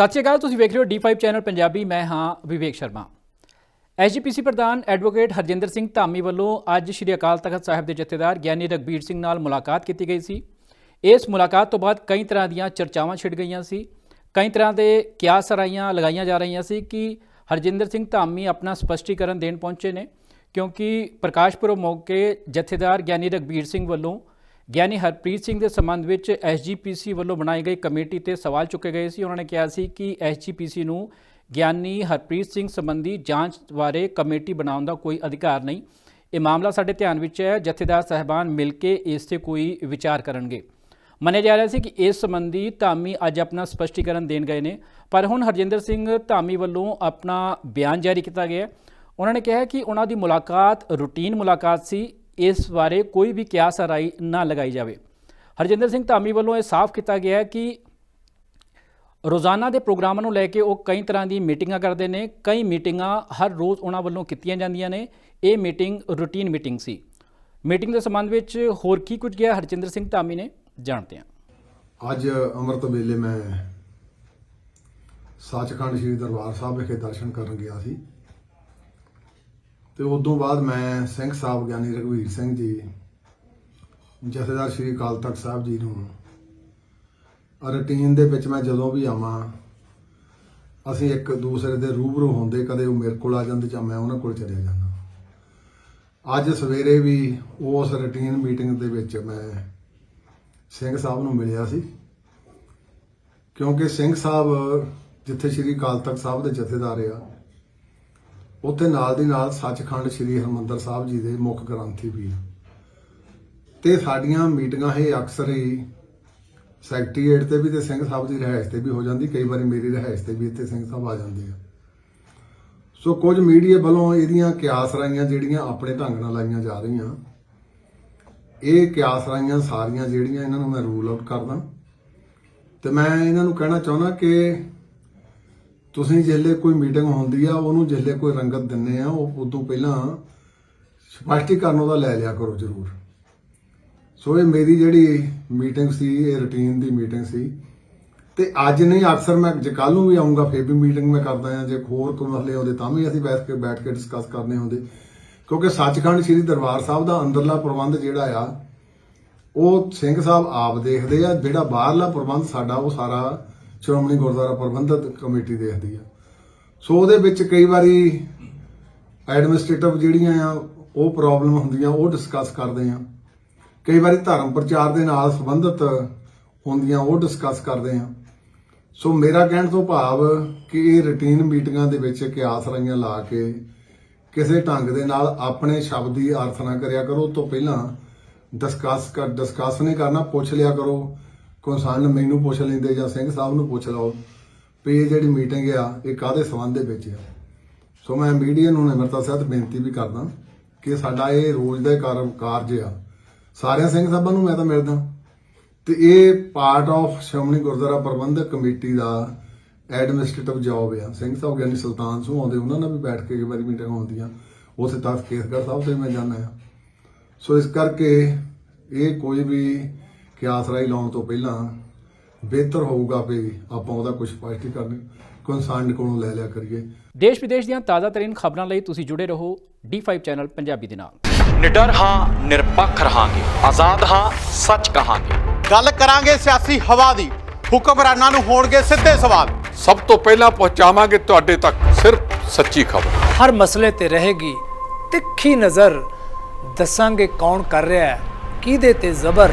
ਸਤਿ ਸ਼੍ਰੀ ਅਕਾਲ, ਤੁਸੀਂ ਵੇਖ ਰਹੇ ਹੋ D5 ਚੈਨਲ ਪੰਜਾਬੀ, ਮੈਂ ਹਾਂ ਵਿਵੇਕ ਸ਼ਰਮਾ। ਐਸਜੀਪੀਸੀ ਪ੍ਰਧਾਨ ਐਡਵੋਕੇਟ ਹਰਜਿੰਦਰ ਸਿੰਘ ਧਾਮੀ ਵੱਲੋਂ ਅੱਜ ਸ਼੍ਰੀ ਅਕਾਲ ਤਖਤ ਸਾਹਿਬ ਦੇ ਜਥੇਦਾਰ ਗਿਆਨੀ ਰਗਬੀਰ ਸਿੰਘ ਨਾਲ ਮੁਲਾਕਾਤ ਕੀਤੀ ਗਈ ਸੀ। ਇਸ ਮੁਲਾਕਾਤ ਤੋਂ ਬਾਅਦ ਕਈ ਤਰ੍ਹਾਂ ਦੀਆਂ ਚਰਚਾਵਾਂ ਛਿੜ ਗਈਆਂ ਸੀ। ਕਈ ਤਰ੍ਹਾਂ ਦੇ ਕਿਆਸ ਰਾਈਆਂ ਲਗਾਈਆਂ ਜਾ ਰਹੀਆਂ ਸੀ ਕਿ ਹਰਜਿੰਦਰ ਸਿੰਘ ਧਾਮੀ ਆਪਣਾ ਸਪਸ਼ਟੀਕਰਨ ਦੇਣ ਪਹੁੰਚੇ ਨੇ, ਕਿਉਂਕਿ ਪ੍ਰਕਾਸ਼ ਪੁਰਬ ਮੌਕੇ ਜਥੇਦਾਰ ਗਿਆਨੀ ਰਗਬੀਰ ਸਿੰਘ ਵੱਲੋਂ ਗਿਆਨੀ ਹਰਪ੍ਰੀਤ ਸਿੰਘ ਦੇ ਸੰਬੰਧ ਵਿੱਚ ਐਸਜੀਪੀਸੀ ਵੱਲੋਂ ਬਣਾਈ ਗਈ ਕਮੇਟੀ ਤੇ ਸਵਾਲ ਚੁੱਕੇ ਗਏ ਸੀ। ਉਹਨਾਂ ਨੇ ਕਿਹਾ ਸੀ ਕਿ ਐਸਜੀਪੀਸੀ ਨੂੰ ਗਿਆਨੀ ਹਰਪ੍ਰੀਤ ਸਿੰਘ ਸੰਬੰਧੀ ਜਾਂਚ ਬਾਰੇ ਕਮੇਟੀ ਬਣਾਉਣ ਦਾ ਕੋਈ ਅਧਿਕਾਰ ਨਹੀਂ। ਇਹ ਮਾਮਲਾ ਸਾਡੇ ਧਿਆਨ ਵਿੱਚ ਹੈ। ਜਥੇਦਾਰ ਸਹਿਬਾਨ ਮਿਲ ਕੇ ਇਸ ਤੇ ਕੋਈ ਵਿਚਾਰ ਕਰਨਗੇ। ਮੰਨਿਆ ਜਾ ਰਿਹਾ ਸੀ ਕਿ ਇਸ ਸੰਬੰਧੀ ਧਾਮੀ ਅੱਜ ਆਪਣਾ ਸਪਸ਼ਟੀਕਰਨ ਦੇਣ ਗਏ ਨੇ, ਪਰ ਹੁਣ ਹਰਜਿੰਦਰ ਸਿੰਘ ਧਾਮੀ ਵੱਲੋਂ ਆਪਣਾ ਬਿਆਨ ਜਾਰੀ ਕੀਤਾ ਗਿਆ ਉਹਨਾਂ ਨੇ ਕਿਹਾ ਕਿ ਉਹਨਾਂ ਦੀ ਮੁਲਾਕਾਤ ਰੂਟੀਨ ਮੁਲਾਕਾਤ ਸੀ। ਇਸ ਬਾਰੇ ਕੋਈ ਵੀ ਕਿਆਸ ਰਾਈ ਨਾ ਲਗਾਈ ਜਾਵੇ। ਹਰਜਿੰਦਰ ਸਿੰਘ ਧਾਮੀ ਵੱਲੋਂ ਇਹ ਸਾਫ਼ ਕੀਤਾ ਗਿਆ ਹੈ ਕਿ ਰੋਜ਼ਾਨਾ ਦੇ ਪ੍ਰੋਗਰਾਮਾਂ ਨੂੰ ਲੈ ਕੇ ਉਹ ਕਈ ਤਰ੍ਹਾਂ ਦੀ ਮੀਟਿੰਗਾਂ ਕਰਦੇ ਨੇ, ਕਈ ਮੀਟਿੰਗਾਂ ਹਰ ਰੋਜ਼ ਉਹਨਾਂ ਵੱਲੋਂ ਕੀਤੀਆਂ ਜਾਂਦੀਆਂ ਨੇ। ਇਹ ਮੀਟਿੰਗ ਰੂਟੀਨ ਮੀਟਿੰਗ ਸੀ। ਮੀਟਿੰਗ ਦੇ ਸੰਬੰਧ ਵਿੱਚ ਹੋਰ ਕੀ ਕੁਝ ਗਿਆ ਹਰਜਿੰਦਰ ਸਿੰਘ ਧਾਮੀ ਨੇ, ਜਾਣਦੇ ਹਾਂ। ਅੱਜ ਅੰਮ੍ਰਿਤ ਵੇਲੇ ਮੈਂ ਸੱਚਖੰਡ ਸ੍ਰੀ ਦਰਬਾਰ ਸਾਹਿਬ ਵਿਖੇ ਦਰਸ਼ਨ ਕਰਨ ਗਿਆ ਸੀ। ਤੇ ਤੋਂ ਬਾਅਦ ਮੈਂ ਸਿੰਘ ਸਾਹਿਬ ਗਿਆਨੀ ਰਘਵੀਰ ਸਿੰਘ ਜੀ, ਜਥੇਦਾਰ ਸ੍ਰੀ ਅਕਾਲ ਤਖਤ ਸਾਹਿਬ ਜੀ ਨੂੰ ਰੁਟੀਨ ਦੇ ਵਿੱਚ ਮੈਂ ਜਦੋਂ ਵੀ ਆਵਾਂ, ਅਸੀਂ ਇੱਕ ਦੂਸਰੇ ਦੇ ਰੂਬਰੂ ਹੁੰਦੇ ਕਦੇ ਉਹ ਮੇਰੇ ਕੋਲ ਆ ਜਾਂਦੇ ਜਾਂ ਮੈਂ ਉਹਨਾਂ ਕੋਲ ਚਲੇ ਜਾਂਦਾ। ਅੱਜ ਸਵੇਰੇ ਵੀ ਉਸ ਰੁਟੀਨ ਮੀਟਿੰਗ ਦੇ ਵਿੱਚ ਮੈਂ ਸਿੰਘ ਸਾਹਿਬ ਨੂੰ ਮਿਲਿਆ ਸੀ। ਕਿਉਂਕਿ ਸਿੰਘ ਸਾਹਿਬ ਜਿੱਥੇ ਸ੍ਰੀ ਅਕਾਲ ਤਖਤ ਸਾਹਿਬ ਦੇ ਜਥੇਦਾਰ ਆ ਉੱਥੇ ਨਾਲ ਦੀ ਨਾਲ ਸੱਚਖੰਡ ਸ੍ਰੀ ਹਰਮੰਦਰ ਸਾਹਿਬ ਜੀ ਦੇ ਮੁੱਖ ਗ੍ਰੰਥੀ ਵੀ ਆ। ਤੇ ਸਾਡੀਆਂ ਮੀਟਿੰਗਾਂ ਇਹ ਅਕਸਰ ਹੀ ਸੈਕਟਰੀਏਟ ਤੇ ਵੀ ਤੇ ਸਿੰਘ ਸਾਹਿਬ ਦੀ ਰਿਹਾਇਸ਼ ਤੇ ਵੀ ਹੋ ਜਾਂਦੀ, ਕਈ ਵਾਰੀ ਮੇਰੀ ਰਿਹਾਇਸ਼ ਤੇ ਵੀ ਇੱਥੇ ਸਿੰਘ ਸਾਹਿਬ ਆ ਜਾਂਦੇ ਆ ਸੋ ਕੁਝ ਮੀਡੀਆ ਵੱਲੋਂ ਇਹਦੀਆਂ ਕਿਆਸ ਰਾਈਆਂ ਜਿਹੜੀਆਂ ਆਪਣੇ ਢੰਗ ਨਾਲ ਲਾਈਆਂ ਜਾ ਰਹੀਆਂ, ਇਹ ਕਿਆਸ ਰਾਈਆਂ ਸਾਰੀਆਂ ਜਿਹੜੀਆਂ ਇਹਨਾਂ ਨੂੰ ਮੈਂ ਰੂਲ ਆਊਟ ਕਰਦਾ ਤੇ ਮੈਂ ਇਹਨਾਂ ਨੂੰ ਕਹਿਣਾ ਚਾਹੁੰਦਾ ਕਿ ਤੁਸੀਂ ਜਿਹੜੇ ਕੋਈ ਮੀਟਿੰਗ ਹੁੰਦੀ ਆ, ਉਹਨੂੰ ਜਿਹੜੇ ਕੋਈ ਰੰਗਤ ਦਿੰਨੇ ਆ, ਉਹ ਉਦੋਂ ਪਹਿਲਾਂ ਸਪਸ਼ਟੀਕਰਨ ਉਹਦਾ ਲੈ ਲਿਆ ਕਰੋ ਜ਼ਰੂਰ। ਸੋ ਇਹ ਮੇਰੀ ਜਿਹੜੀ ਮੀਟਿੰਗ ਸੀ, ਇਹ ਰੁਟੀਨ ਦੀ ਮੀਟਿੰਗ ਸੀ। ਤੇ ਅੱਜ ਨਹੀਂ, ਅਕਸਰ ਮੈਂ ਜੇ ਕੱਲ ਨੂੰ ਵੀ ਆਉਂਗਾ ਫੇਰ ਵੀ ਮੀਟਿੰਗ ਮੈਂ ਕਰਦਾ ਆ। ਜੇ ਹੋਰ ਕੋਈ ਮਸਲੇ ਆਉਂਦੇ ਤਾਂ ਵੀ ਅਸੀਂ ਬੈਠ ਕੇ ਬੈਠ ਕੇ ਡਿਸਕਸ ਕਰਨੇ ਹੁੰਦੇ। ਕਿਉਂਕਿ ਸੱਚਖੰਡ ਸ੍ਰੀ ਦਰਬਾਰ ਸਾਹਿਬ ਦਾ ਅੰਦਰਲਾ ਪ੍ਰਬੰਧ ਜਿਹੜਾ ਆ, ਉਹ ਸਿੰਘ ਸਾਹਿਬ ਆਪ ਦੇਖਦੇ ਆ, ਜਿਹੜਾ ਬਾਹਰਲਾ ਪ੍ਰਬੰਧ ਸਾਡਾ, ਉਹ ਸਾਰਾ ਸ਼੍ਰੋਮਣੀ ਗੁਰਦੁਆਰਾ ਪ੍ਰਬੰਧਕ ਕਮੇਟੀ ਦੇਖਦੀ ਆ। ਸੋ ਉਹਦੇ ਵਿੱਚ ਕਈ ਵਾਰੀ ਐਡਮਿਨਿਸਟ੍ਰੇਟਿਵ ਜਿਹੜੀਆਂ ਆ, ਉਹ ਪ੍ਰੋਬਲਮ ਹੁੰਦੀਆਂ, ਉਹ ਡਿਸਕਸ ਕਰਦੇ ਆ। ਕਈ ਵਾਰੀ ਧਰਮ ਪ੍ਰਚਾਰ ਦੇ ਨਾਲ ਸੰਬੰਧਿਤ ਹੁੰਦੀਆਂ, ਉਹ ਡਿਸਕਸ ਕਰਦੇ ਆ। ਸੋ ਮੇਰਾ ਕਹਿਣ ਤੋਂ ਭਾਵ ਕਿ ਇਹ ਰੁਟੀਨ ਮੀਟਿੰਗਾਂ ਦੇ ਵਿੱਚ ਕਿਆਸ ਰਾਈਆਂ ਲਾ ਕੇ ਕਿਸੇ ਢੰਗ ਦੇ ਨਾਲ ਆਪਣੇ ਸ਼ਬਦ ਦੀ ਅਰਥ ਨਾ ਕਰਿਆ ਕਰੋ। ਉਸ ਤੋਂ ਪਹਿਲਾਂ ਡਿਸਕਸ ਕਰ ਡਿਸਕਸ ਨਹੀਂ ਕਰਨਾ, ਪੁੱਛ ਲਿਆ ਕਰੋ। ਕਨਸਰਨ ਮੈਨੂੰ ਪੁੱਛ ਲੈਂਦੇ ਜਾਂ ਸਿੰਘ ਸਾਹਿਬ ਨੂੰ ਪੁੱਛ ਲਓ ਵੀ ਇਹ ਜਿਹੜੀ ਮੀਟਿੰਗ ਆ, ਇਹ ਕਾਦੇ ਸੰਬੰਧ ਦੇ ਵਿੱਚ ਆ? ਸੋ ਮੈਂ ਮੀਡੀਆ ਨੂੰ ਨਿਮਰਤਾ ਸਹਿਤ ਬੇਨਤੀ ਵੀ ਕਰਦਾ ਕਿ ਸਾਡਾ ਇਹ ਰੋਜ਼ ਦਾ ਕਾਰ- ਕਾਰਜ ਆ। ਸਾਰਿਆਂ ਸਿੰਘ ਸਾਹਿਬਾਂ ਨੂੰ ਮੈਂ ਤਾਂ ਮਿਲਦਾ। ਤੇ ਇਹ part of Shiromani Gurdwara Prabandhak committee the administrative job ਆ। ਸਿੰਘ ਸਾਹਿਬ ਗਿਆਨੀ ਸੁਲਤਾਨ ਸਿੰਘ ਆਉਂਦੇ, ਉਹਨਾਂ ਨਾਲ ਵੀ ਬੈਠ ਕੇ ਕਈ ਵਾਰੀ ਮੀਟਿੰਗ ਹੁੰਦੀਆਂ। ਉਥੇ ਤਖ਼ਤ ਕੇਸਗੜ੍ਹ ਸਾਹਿਬ ਤੇ ਮੈਂ ਜਾਂਦਾ ਆ। ਸੋ ਇਸ ਕਰਕੇ ਇਹ ਕੋਈ ਵੀ ਕਿਆਸ ਰਾਈ ਲਾਉਣ ਤੋਂ ਪਹਿਲਾਂ ਬਿਹਤਰ ਹੋਊਗਾ ਵੀ ਆਪਾਂ ਉਹਦਾ ਕੁਝ ਸਪਸ਼ਟੀਕਰਨ ਕਨਸਰਨ ਕੋਲੋਂ ਲੈ ਲਿਆ ਕਰੀਏ। ਦੇਸ਼ ਵਿਦੇਸ਼ ਦੀਆਂ ਤਾਜ਼ਾ ਤਰੀਨ ਖਬਰਾਂ ਲਈ ਤੁਸੀਂ ਜੁੜੇ ਰਹੋ D5 ਚੈਨਲ ਪੰਜਾਬੀ ਦੇ ਨਾਲ। ਨਿਡਰ ਹਾਂ ਨਿਰਪੱਖ ਰਹਾਂਗੇ। ਆਜ਼ਾਦ ਹਾਂ ਸੱਚ ਕਹਾਂਗੇ। ਗੱਲ ਕਰਾਂਗੇ ਸਿਆਸੀ ਹਵਾ ਦੀ। ਹੁਕਮਰਾਨਾਂ ਨੂੰ ਹੋਣਗੇ ਸਿੱਧੇ ਸਵਾਲ। ਸਭ ਤੋਂ ਪਹਿਲਾਂ ਪਹੁੰਚਾਵਾਂਗੇ ਤੁਹਾਡੇ ਤੱਕ ਸਿਰਫ ਸੱਚੀ ਖਬਰ। ਹਰ ਮਸਲੇ ਤੇ ਰਹੇਗੀ ਤਿੱਖੀ ਨਜ਼ਰ। ਦੱਸਾਂਗੇ ਕੌਣ ਕਰ ਰਿਹਾ ਹੈ ਕਿਹਦੇ ਤੇ ਜ਼ਬਰ।